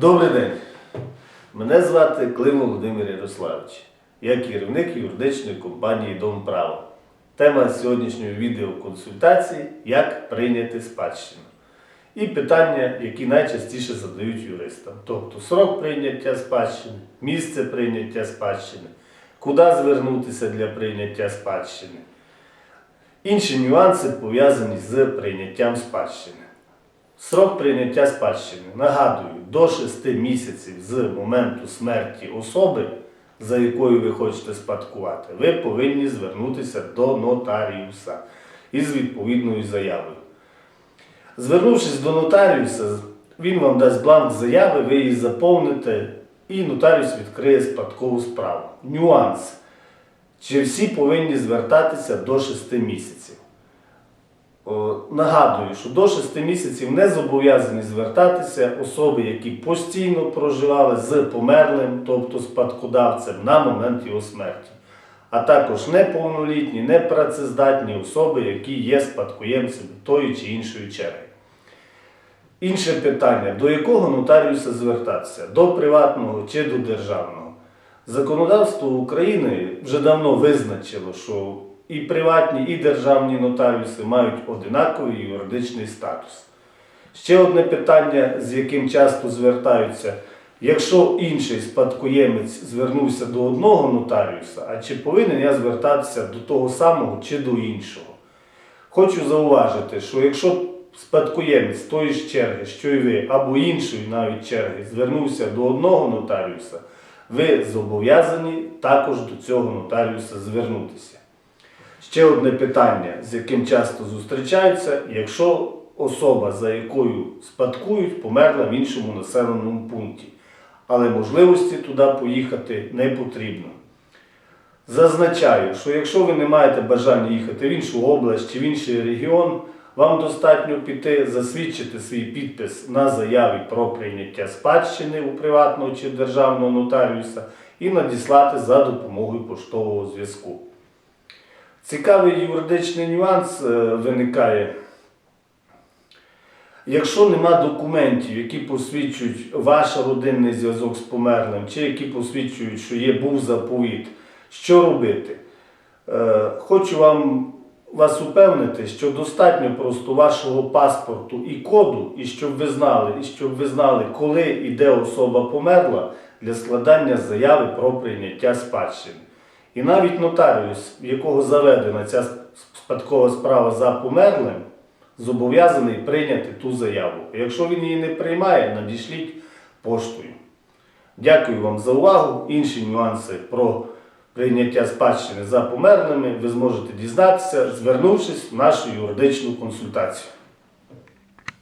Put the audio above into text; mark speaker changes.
Speaker 1: Добрий день. Мене звати Клим Володимир Ярославович. Я керівник юридичної компанії Дом Право. Тема сьогоднішньої відеоконсультації як прийняти спадщину. І питання, які найчастіше задають юристам. Тобто срок прийняття спадщини, місце прийняття спадщини, куди звернутися для прийняття спадщини. Інші нюанси пов'язані з прийняттям спадщини. Срок прийняття спадщини. Нагадую, до 6 місяців з моменту смерті особи, за якою ви хочете спадкувати, ви повинні звернутися до нотаріуса із відповідною заявою. Звернувшись до нотаріуса, він вам дасть бланк заяви, ви її заповните, і нотаріус відкриє спадкову справу. Нюанс. Чи всі повинні звертатися до 6 місяців? Нагадую, що до 6 місяців не зобов'язані звертатися особи, які постійно проживали з померлим, тобто спадкодавцем на момент його смерті, а також неповнолітні, непрацездатні особи, які є спадкоємцями тої чи іншої черги. Інше питання: до якого нотаріуса звертатися? До приватного чи до державного? Законодавство України вже давно визначило, що і приватні, і державні нотаріуси мають одинаковий юридичний статус. Ще одне питання, з яким часто звертаються, якщо інший спадкоємець звернувся до одного нотаріуса, а чи повинен я звертатися до того самого чи до іншого? Хочу зауважити, що якщо спадкоємець тої ж черги, що й ви, або іншої навіть черги, звернувся до одного нотаріуса, ви зобов'язані також до цього нотаріуса звернутися. Ще одне питання, з яким часто зустрічаються, якщо особа, за якою спадкують, померла в іншому населеному пункті, але можливості туди поїхати не потрібно. Зазначаю, що якщо ви не маєте бажання їхати в іншу область чи в інший регіон, вам достатньо піти засвідчити свій підпис на заяві про прийняття спадщини у приватного чи державного нотаріуса і надіслати за допомогою поштового зв'язку. Цікавий юридичний нюанс е, виникає. Якщо нема документів, які посвідчують ваш родинний зв'язок з померлим, чи які посвідчують, що є був заповіт, що робити? Е, Хочу вам вас упевнити, що достатньо просто вашого паспорту і коду, і щоб ви знали, і щоб ви знали, коли і де особа померла для складання заяви про прийняття спадщини. І навіть нотаріус, в якого заведена ця спадкова справа за померлим, зобов'язаний прийняти ту заяву. Якщо він її не приймає, надішліть поштою. Дякую вам за увагу. Інші нюанси про прийняття спадщини за померлими ви зможете дізнатися, звернувшись в нашу юридичну консультацію.